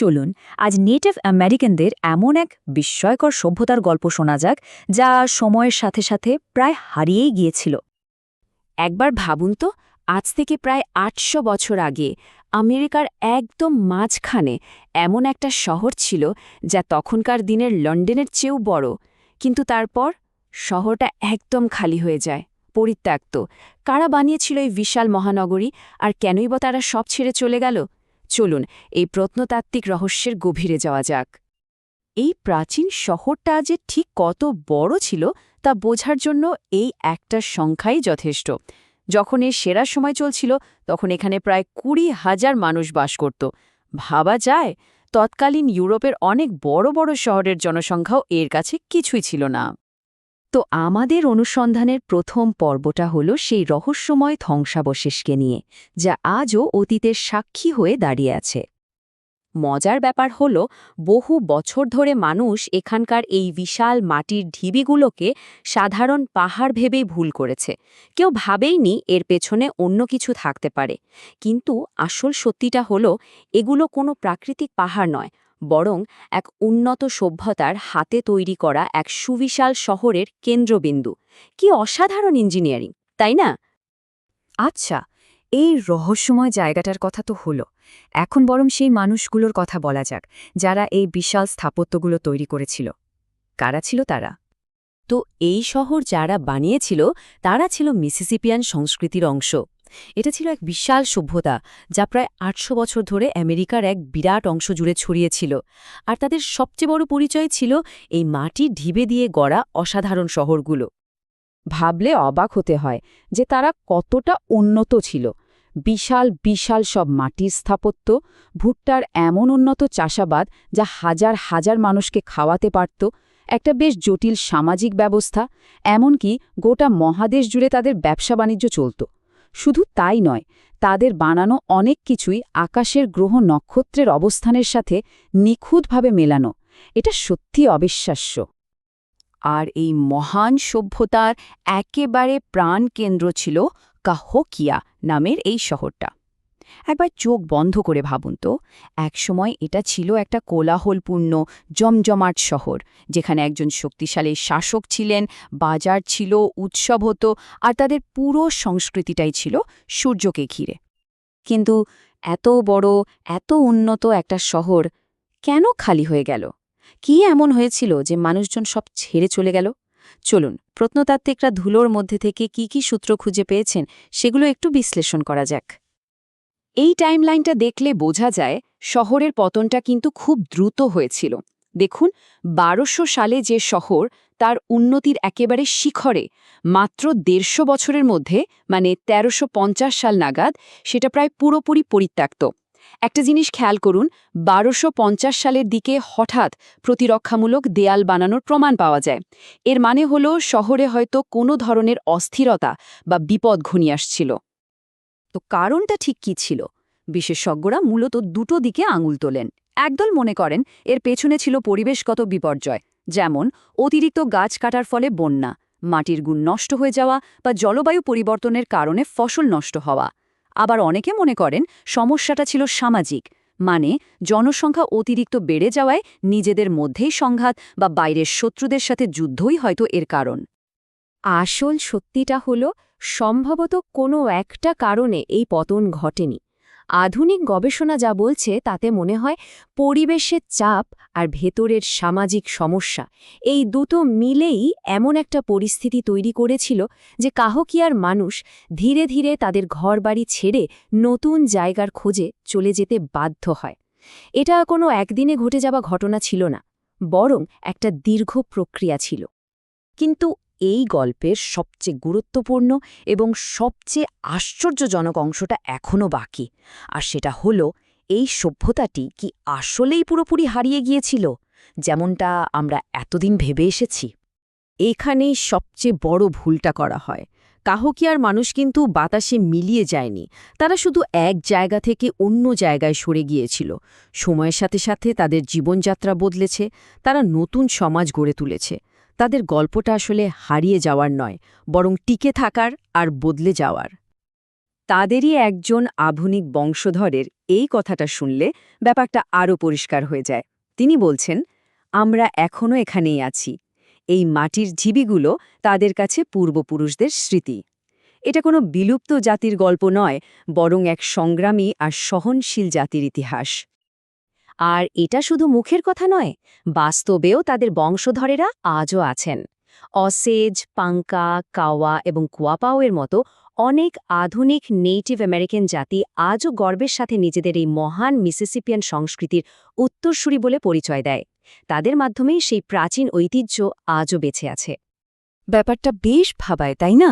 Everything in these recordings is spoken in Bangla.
চলুন, আজ নেটিভ আমেরিকানদের এমন এক বিস্ময়কর সভ্যতার গল্প শোনা যাক, যা সময়ের সাথে সাথে প্রায় হারিয়েই গিয়েছিল। একবার ভাবুন তো, আজ থেকে প্রায় আটশো বছর আগে আমেরিকার একদম মাঝখানে এমন একটা শহর ছিল, যা তখনকার দিনের লন্ডনের চেয়েও বড়। কিন্তু তারপর শহরটা একদম খালি হয়ে যায়, পরিত্যক্ত। কারা বানিয়েছিল এই বিশাল মহানগরী, আর কেনই বা তারা সব ছেড়ে চলে গেল? চলুন, এই প্রত্নতাত্ত্বিক রহস্যের গভীরে যাওয়া যাক। এই প্রাচীন শহরটা যে ঠিক কত বড় ছিল, তা বোঝার জন্য এই একটা সংখ্যাই যথেষ্ট। যখন এর সেরা সময় চলছিল, তখন এখানে প্রায় কুড়ি হাজার মানুষ বাস করত। ভাবা যায়, তৎকালীন ইউরোপের অনেক বড় বড় শহরের জনসংখ্যাও এর কাছে কিছুই ছিল না। তো আমাদের অনুসন্ধানের প্রথম পর্বটা হল সেই রহস্যময় ধ্বংসাবশেষকে নিয়ে, যা আজও অতীতের সাক্ষী হয়ে দাঁড়িয়ে আছে। মজার ব্যাপার হল, বহু বছর ধরে মানুষ এখানকার এই বিশাল মাটির ঢিবিগুলোকে সাধারণ পাহাড় ভেবেই ভুল করেছে। কেউ ভাবেইনি এর পেছনে অন্য কিছু থাকতে পারে। কিন্তু আসল সত্যিটা হল, এগুলো কোনো প্রাকৃতিক পাহাড় নয় বরং এক উন্নত সভ্যতার হাতে তৈরি করা এক সুবিশাল শহরের কেন্দ্রবিন্দু। কি অসাধারণ ইঞ্জিনিয়ারিং তাই না? আচ্ছা এই রহস্যময় জায়গাটার কথা তো হলো। এখন বরং সেই মানুষগুলোর কথা বলা যাক যারা এই বিশাল স্থাপত্যগুলো তৈরি করেছিল। কারা ছিল তারা? তো এই শহর যারা বানিয়েছিল তারা ছিল মিসিসিপিয়ান সংস্কৃতির অংশ। এটা ছিল এক বিশাল সভ্যতা, যা প্রায় আটশো বছর ধরে আমেরিকার এক বিরাট অংশ জুড়ে ছড়িয়েছিল আর তাদের সবচেয়ে বড় পরিচয় ছিল এই মাটি ঢিবে দিয়ে গড়া অসাধারণ শহরগুলো। ভাবলে অবাক হতে হয় যে তারা কতটা উন্নত ছিল। বিশাল বিশাল সব মাটির স্থাপত্য, ভুট্টার এমন উন্নত চাষাবাদ যা হাজার হাজার মানুষকে খাওয়াতে পারত, একটা বেশ জটিল সামাজিক ব্যবস্থা, এমনকি গোটা মহাদেশ জুড়ে তাদের ব্যবসা বাণিজ্য চলত। শুধু তাই নয়, তাদের বানানো অনেক কিছুই আকাশের গ্রহ নক্ষত্রের অবস্থানের সাথে নিখুঁতভাবে মেলানো। এটা সত্যি অবিশ্বাস্য। আর এই মহান সভ্যতার একেবারে প্রাণকেন্দ্র ছিল কাহকিয়া নামের এই শহরটা। একবার চোখ বন্ধ করে ভাবুন তো। একসময় এটা ছিল একটা কোলাহলপূর্ণ, জমজমাট শহর, যেখানে একজন শক্তিশালী শাসক ছিলেন, বাজার ছিল, উৎসব হতো, আর তাদের পুরো সংস্কৃতিটাই ছিল সূর্যকে ঘিরে। কিন্তু এত বড়, এত উন্নত একটা শহর কেন খালি হয়ে গেল? কি এমন হয়েছিল যে মানুষজন সব ছেড়ে চলে গেল? চলুন, প্রত্নতাত্ত্বিকরা ধুলোর মধ্যে থেকে কি কি সূত্র খুঁজে পেয়েছেন সেগুলো একটু বিশ্লেষণ করা যাক। এই টাইমলাইনটা দেখলে বোঝা যায় শহরের পতনটা কিন্তু খুব দ্রুত হয়েছিল। দেখুন, বারোশো সালে যে শহর, তার উন্নতির একেবারে শিখরে, মাত্র দেড়শো বছরের মধ্যে মানে তেরোশো সাল নাগাদ, সেটা প্রায় পুরোপুরি পরিত্যক্ত। একটা জিনিস খেয়াল করুন, বারোশো সালের দিকে হঠাৎ প্রতিরক্ষামূলক দেয়াল বানানোর প্রমাণ পাওয়া যায়। এর মানে হল শহরে হয়তো কোনো ধরনের অস্থিরতা বা বিপদ ঘনিয়ে আসছিল। তো কারণটা ঠিক কী ছিল? বিশেষজ্ঞরা মূলত দুটো দিকে আঙুল তোলেন। একদল মনে করেন এর পেছনে ছিল পরিবেশগত বিপর্যয়, যেমন অতিরিক্ত গাছ কাটার ফলে বন্যা, মাটির গুণ নষ্ট হয়ে যাওয়া বা জলবায়ু পরিবর্তনের কারণে ফসল নষ্ট হওয়া। আবার অনেকে মনে করেন সমস্যাটা ছিল সামাজিক মানে জনসংখ্যা অতিরিক্ত বেড়ে যাওয়ায় নিজেদের মধ্যেই সংঘাত বা বাইরের শত্রুদের সাথে যুদ্ধই হয়তো এর কারণ। আসল সত্যিটা হল সম্ভবত কোনো একটা কারণে এই পতন ঘটেনি। আধুনিক গবেষণা যা বলছে, তাতে মনে হয় পরিবেশের চাপ আর ভেতরের সামাজিক সমস্যা, এই দুটো মিলেই এমন একটা পরিস্থিতি তৈরি করেছিল যে কাহকিয়ার মানুষ ধীরে ধীরে তাদের ঘরবাড়ি ছেড়ে নতুন জায়গার খোঁজে চলে যেতে বাধ্য হয়। এটা কোনো একদিনে ঘটে যাওয়া ঘটনা ছিল না, বরং একটা দীর্ঘ প্রক্রিয়া ছিল। কিন্তু এই গল্পের সবচেয়ে গুরুত্বপূর্ণ এবং সবচেয়ে আশ্চর্যজনক অংশটা এখনও বাকি। আর সেটা হলো, এই সভ্যতাটি কি আসলেই পুরোপুরি হারিয়ে গিয়েছিল? যেমনটা আমরা এতদিন ভেবে এসেছি। এখানেই সবচেয়ে বড় ভুলটা করা হয়। কাহকিয়ার মানুষ কিন্তু বাতাসে মিলিয়ে যায়নি। তারা শুধু এক জায়গা থেকে অন্য জায়গায় সরে গিয়েছিল। সময়ের সাথে সাথে তাদের জীবনযাত্রা বদলেছে। তারা নতুন সমাজ গড়ে তুলেছে। তাদের গল্পটা আসলে হারিয়ে যাওয়ার নয়, বরং টিকে থাকার আর বদলে যাওয়ার। তাদেরই একজন আধুনিক বংশধরের এই কথাটা শুনলে ব্যাপারটা আরও পরিষ্কার হয়ে যায়। তিনি বলছেন, আমরা এখনও এখানেই আছি। এই মাটির ঝিবিগুলো তাদের কাছে পূর্বপুরুষদের স্মৃতি। এটা কোনো বিলুপ্ত জাতির গল্প নয়, বরং এক সংগ্রামী আর সহনশীল জাতির ইতিহাস। আর এটা শুধু মুখের কথা নয়, বাস্তবেও তাদের বংশধরেরা আজও আছেন। অসেজ, পাঙ্কা, কাওয়া এবং কুয়াপাওয়ের মতো অনেক আধুনিক নেটিভ আমেরিকান জাতি আজও গর্বের সাথে নিজেদের এই মহান মিসিসিপিয়ান সংস্কৃতির উত্তরসূরি বলে পরিচয় দেয়। তাদের মাধ্যমেই সেই প্রাচীন ঐতিহ্য আজও বেঁচে আছে। ব্যাপারটা বেশ ভাবায়, তাই না?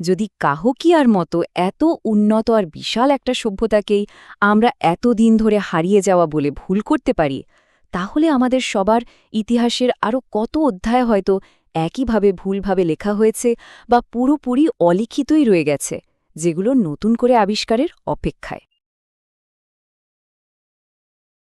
যদি কাহকিয়ার মতো এত উন্নত আর বিশাল একটা সভ্যতাকেই আমরা এত দিন ধরে হারিয়ে যাওয়া বলে ভুল করতে পারি, তাহলে আমাদের সবার ইতিহাসের আরও কত অধ্যায় হয়তো একইভাবে ভুলভাবে লেখা হয়েছে বা পুরোপুরি অলিখিতই রয়ে গেছে, যেগুলো নতুন করে আবিষ্কারের অপেক্ষায়।